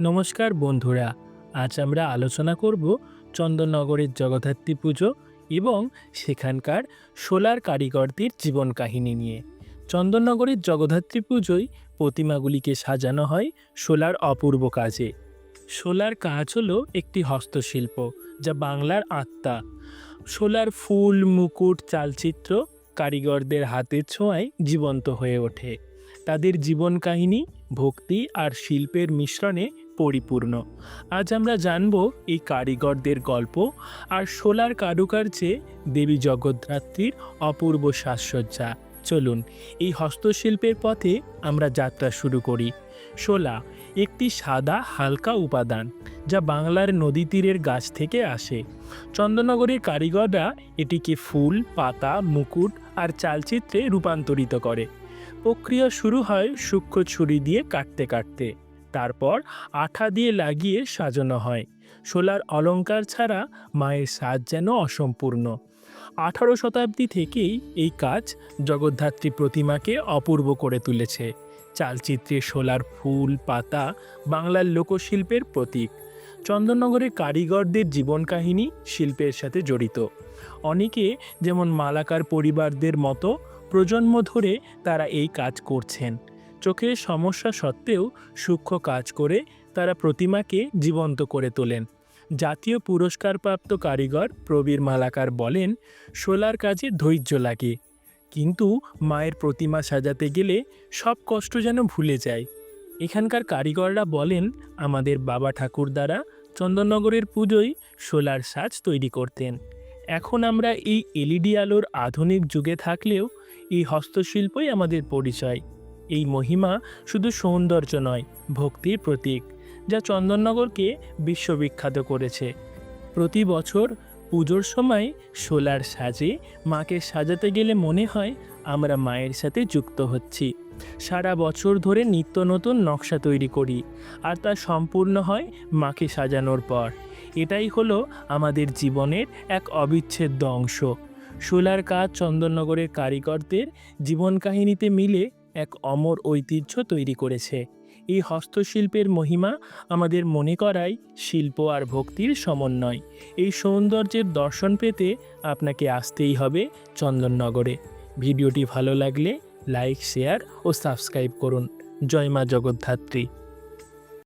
নমস্কার বন্ধুরা, আজ আমরা আলোচনা করব চন্দননগরের জগদ্ধাত্রী পুজো এবং সেখানকার সোলার কারিগরদের জীবন কাহিনী নিয়ে। চন্দননগরের জগদ্ধাত্রী পুজোয় প্রতিমাগুলিকে সাজানো হয় সোলার অপূর্ব কাজে। সোলার কাজ হলো একটি হস্তশিল্প, যা বাংলার আত্মা। সোলার ফুল, মুকুট, চালচিত্র কারিগরদের হাতের ছোঁয়ায় জীবন্ত হয়ে ওঠে। তাদের জীবন কাহিনী, ভক্তি আর শিল্পের মিশ্রণে পরিপূর্ণ। আজ আমরা জানব এই কারিগরদের গল্প আর সোলার কারুকার্যে দেবী জগদ্ধাত্রীর অপূর্ব সাজসজ্জা। চলুন, এই হস্তশিল্পের পথে আমরা যাত্রা শুরু করি। শোলা একটি সাদা, হালকা উপাদান, যা বাংলার নদী তীরের গাছ থেকে আসে। চন্দননগরের কারিগররা এটিকে ফুল, পাতা, মুকুট আর চালচিত্রে রূপান্তরিত করে। প্রক্রিয়া শুরু হয় সূক্ষ্ম ছুরি দিয়ে কাটতে কাটতে। তারপর আঠা দিয়ে লাগিয়ে সাজানো হয়। সোলার অলংকার ছাড়া মায়ের সাজ যেন অসম্পূর্ণ। আঠারো শতাব্দী থেকেই এই কাজ জগদ্ধাত্রী প্রতিমাকে অপূর্ব করে তুলেছে। চালচিত্রে সোলার ফুল, পাতা বাংলার লোকশিল্পের প্রতীক। চন্দননগরের কারিগরদের জীবন কাহিনী শিল্পের সাথে জড়িত। অনেকে যেমন মালাকার পরিবারদের মতো প্রজন্ম ধরে তারা এই কাজ করছেন। চোখের সমস্যা সত্ত্বেও সূক্ষ্ম কাজ করে তারা প্রতিমাকে জীবন্ত করে তোলেন। জাতীয় পুরস্কারপ্রাপ্ত কারিগর প্রবীর মালাকার বলেন সোলার কাজে ধৈর্য লাগে। কিন্তু মায়ের প্রতিমা সাজাতে গেলে সব কষ্ট যেন ভুলে যায়। এখানকার কারিগররা বলেন, আমাদের বাবা ঠাকুর দ্বারা চন্দননগরের পুজোয় সোলার সাজ তৈরি করতেন। এখন আমরা এই এলইডি আলোর আধুনিক যুগে থাকলেও এই হস্তশিল্পই আমাদের পরিচয়। এই মহিমা শুধু সৌন্দর্য নয়, ভক্তির প্রতীক, যা চন্দননগরকে বিশ্ববিখ্যাত করেছে। প্রতি বছর পুজোর সময় সোলার সাজে মাকে সাজাতে গেলে মনে হয় আমরা মায়ের সাথে যুক্ত হচ্ছি। সারা বছর ধরে নিত্য নতুন নকশা তৈরি করি আর তা সম্পূর্ণ হয় মাকে সাজানোর পর। এটাই হলো আমাদের জীবনের এক অবিচ্ছেদ্য অংশ। সোলার কাজ চন্দননগরের কারিগরদের জীবন কাহিনীতে মিলে এক অমর ঐতিহ্য তৈরি করেছে। এই হস্তশিল্পের মহিমা আমাদের মনে করাই শিল্প আর ভক্তির সমন্বয়। এই সৌন্দর্যের দর্শন পেতে আপনাকে আসতেই হবে চন্দননগরে। ভিডিওটি ভালো লাগলে লাইক, শেয়ার ও সাবস্ক্রাইব করুন। জয় মা জগদ্ধাত্রী।